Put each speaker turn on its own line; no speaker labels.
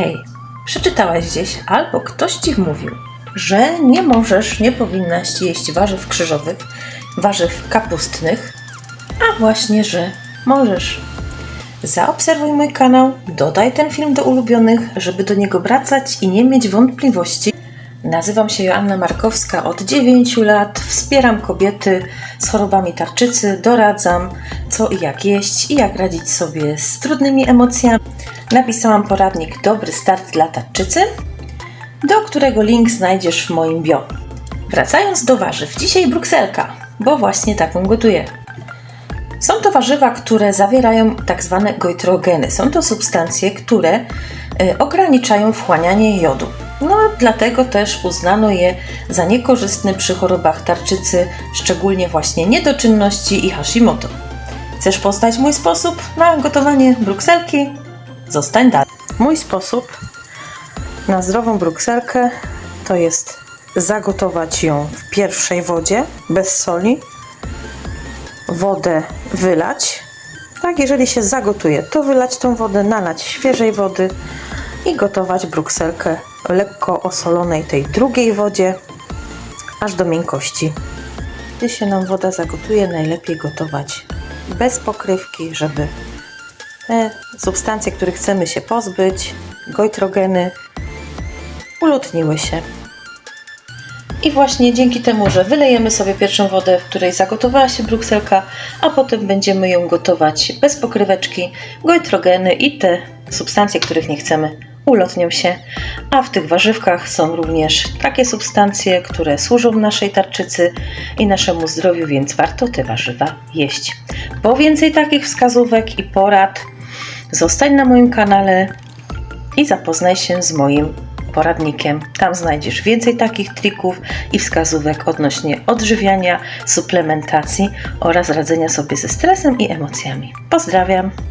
Hej, przeczytałaś gdzieś albo ktoś ci wmówił, że nie możesz, nie powinnaś jeść warzyw krzyżowych, warzyw kapustnych, a właśnie, że możesz. Zaobserwuj mój kanał, dodaj ten film do ulubionych, żeby do niego wracać i nie mieć wątpliwości. Nazywam się Joanna Markowska, od 9 lat wspieram kobiety z chorobami tarczycy, doradzam co i jak jeść i jak radzić sobie z trudnymi emocjami. Napisałam poradnik Dobry Start dla tarczycy, do którego link znajdziesz w moim bio. Wracając do warzyw, dzisiaj brukselka, bo właśnie taką gotuję. Są to warzywa, które zawierają tak zwane goitrogeny. Są to substancje, które y, ograniczają wchłanianie jodu. No, dlatego też uznano je za niekorzystne przy chorobach tarczycy, szczególnie właśnie niedoczynności i Hashimoto. Chcesz poznać mój sposób na gotowanie brukselki? Zostań dalej. Mój sposób na zdrową brukselkę to jest zagotować ją w pierwszej wodzie bez soli, wodę wylać. Tak, jeżeli się zagotuje, to wylać tą wodę, nalać świeżej wody i gotować brukselkę w lekko osolonej tej drugiej wodzie, aż do miękkości. Gdy się nam woda zagotuje, najlepiej gotować bez pokrywki, żeby te substancje, których chcemy się pozbyć, goitrogeny, ulotniły się. I właśnie dzięki temu, że wylejemy sobie pierwszą wodę, w której zagotowała się brukselka, a potem będziemy ją gotować bez pokryweczki, goitrogeny i te substancje, których nie chcemy, ulotnią się. A w tych warzywkach są również takie substancje, które służą naszej tarczycy i naszemu zdrowiu, więc warto te warzywa jeść. Po więcej takich wskazówek i porad zostań na moim kanale i zapoznaj się z moim poradnikiem. Tam znajdziesz więcej takich trików i wskazówek odnośnie odżywiania, suplementacji oraz radzenia sobie ze stresem i emocjami. Pozdrawiam!